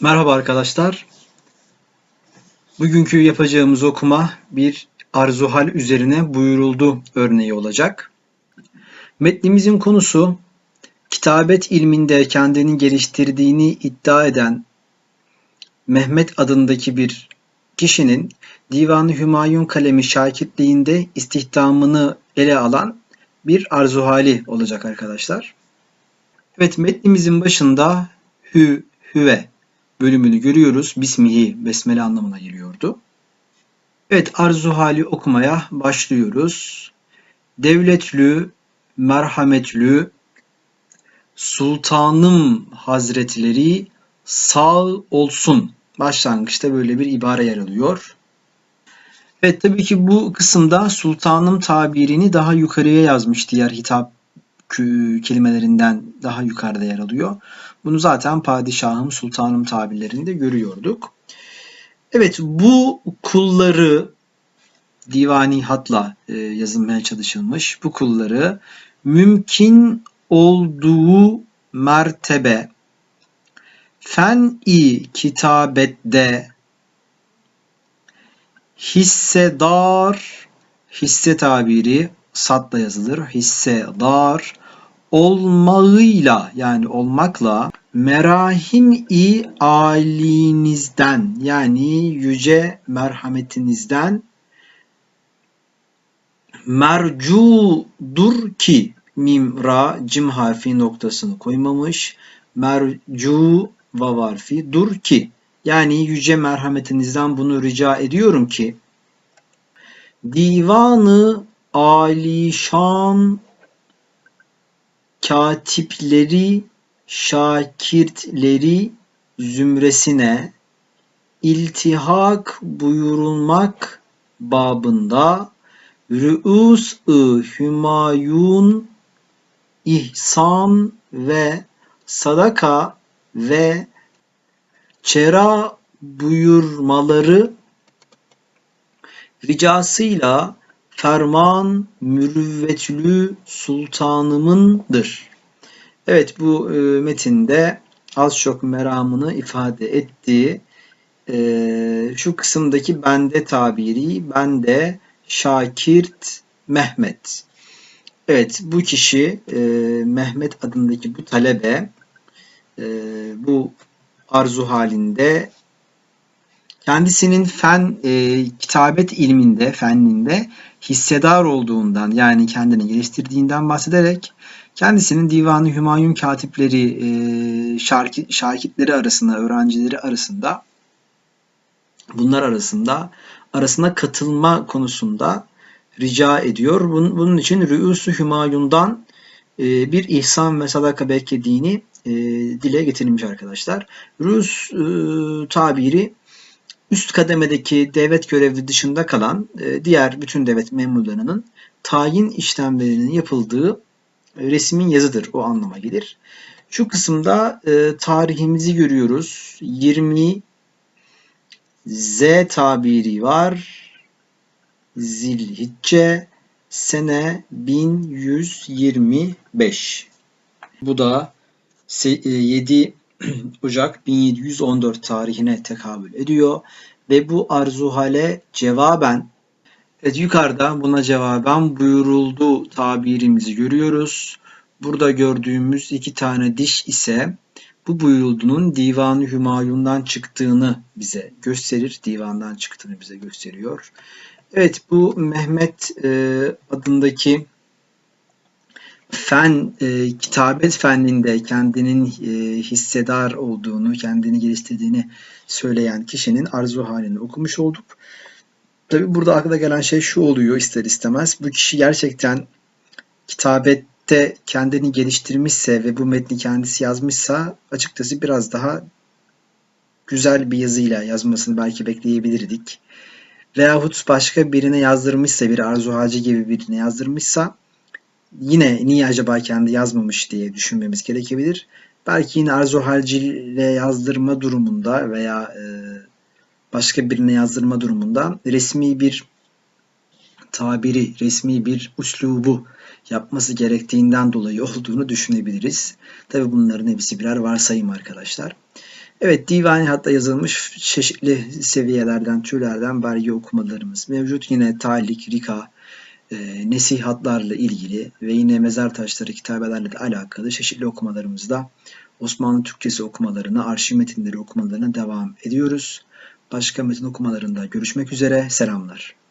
Merhaba arkadaşlar. Bugünkü yapacağımız okuma bir arzuhal üzerine buyuruldu örneği olacak. Metnimizin konusu kitabet ilminde kendini geliştirdiğini iddia eden Mehmet adındaki bir kişinin Divan-ı Hümayun kalemi şakirtliğinde istihdamını ele alan bir arzuhali olacak arkadaşlar. Evet metnimizin başında hü, hüve bölümünü görüyoruz. Bismihi, besmele anlamına geliyordu. Evet arzu hali okumaya başlıyoruz. Devletlü, merhametlü, sultanım hazretleri sağ olsun. Başlangıçta böyle bir ibare yer alıyor. Evet tabii ki bu kısımda sultanım tabirini daha yukarıya yazmış diğer hitap kelimelerinden daha yukarıda yer alıyor. Bunu zaten padişahım, sultanım tabirlerinde görüyorduk. Evet bu kulları divani hatla e, yazılmaya çalışılmış. Bu kulları mümkün olduğu mertebe fen-i kitabette hissedar hisse tabiri satla yazılır. Hissedar olmağıyla yani olmakla merahim-i alinizden yani yüce merhametinizden mercudur ki mim ra cim harfi noktasını koymamış. Mercu vav dur ki yani yüce merhametinizden bunu rica ediyorum ki divanı alişan katipleri, şakirtleri zümresine iltihak buyurulmak babında Rüus-ı Hümayun ihsan ve sadaka ve çera buyurmaları ricasıyla ferman mürüvvetlü sultanımındır. Evet bu e, metinde az çok meramını ifade ettiği e, şu kısımdaki bende tabiri bende Şakirt Mehmet. Evet bu kişi e, Mehmet adındaki bu talebe e, bu arzu halinde kendisinin fen e, kitabet ilminde, fenninde hissedar olduğundan yani kendini geliştirdiğinden bahsederek kendisinin Divan-ı Hümayun katipleri, e, şarkı, şarkitleri arasında, öğrencileri arasında bunlar arasında arasına katılma konusunda rica ediyor. Bunun, bunun için Rü'us-u Hümayun'dan e, bir ihsan ve sadaka beklediğini e, dile getirilmiş arkadaşlar. Rü'us e, tabiri üst kademedeki devlet görevli dışında kalan e, diğer bütün devlet memurlarının tayin işlemlerinin yapıldığı e, resmin yazıdır. O anlama gelir. Şu kısımda e, tarihimizi görüyoruz. 20 Z tabiri var. Zilhicce sene 1125. Bu da 7 Ocak 1714 tarihine tekabül ediyor ve bu arzuhale cevaben evet, yukarıda buna cevaben buyuruldu tabirimizi görüyoruz. Burada gördüğümüz iki tane diş ise bu buyurulduğunun Divan-ı Hümayun'dan çıktığını bize gösterir. Divandan çıktığını bize gösteriyor. Evet bu Mehmet e, adındaki fen, e, kitabet fenninde kendinin e, hissedar olduğunu, kendini geliştirdiğini söyleyen kişinin arzu halini okumuş olduk. Tabi burada akla gelen şey şu oluyor ister istemez. Bu kişi gerçekten kitabette kendini geliştirmişse ve bu metni kendisi yazmışsa açıkçası biraz daha güzel bir yazıyla yazmasını belki bekleyebilirdik. Veyahut başka birine yazdırmışsa, bir arzu hacı gibi birine yazdırmışsa yine niye acaba kendi yazmamış diye düşünmemiz gerekebilir. Belki yine arzu halciyle yazdırma durumunda veya e, başka birine yazdırma durumunda resmi bir tabiri, resmi bir uslubu yapması gerektiğinden dolayı olduğunu düşünebiliriz. Tabi bunların hepsi birer varsayım arkadaşlar. Evet, divani hatta yazılmış çeşitli seviyelerden, türlerden belge okumalarımız mevcut. Yine talik, rika, e, nesihatlarla ilgili ve yine mezar taşları kitabelerle de alakalı çeşitli okumalarımızda Osmanlı Türkçesi okumalarına, arşiv metinleri okumalarına devam ediyoruz. Başka metin okumalarında görüşmek üzere. Selamlar.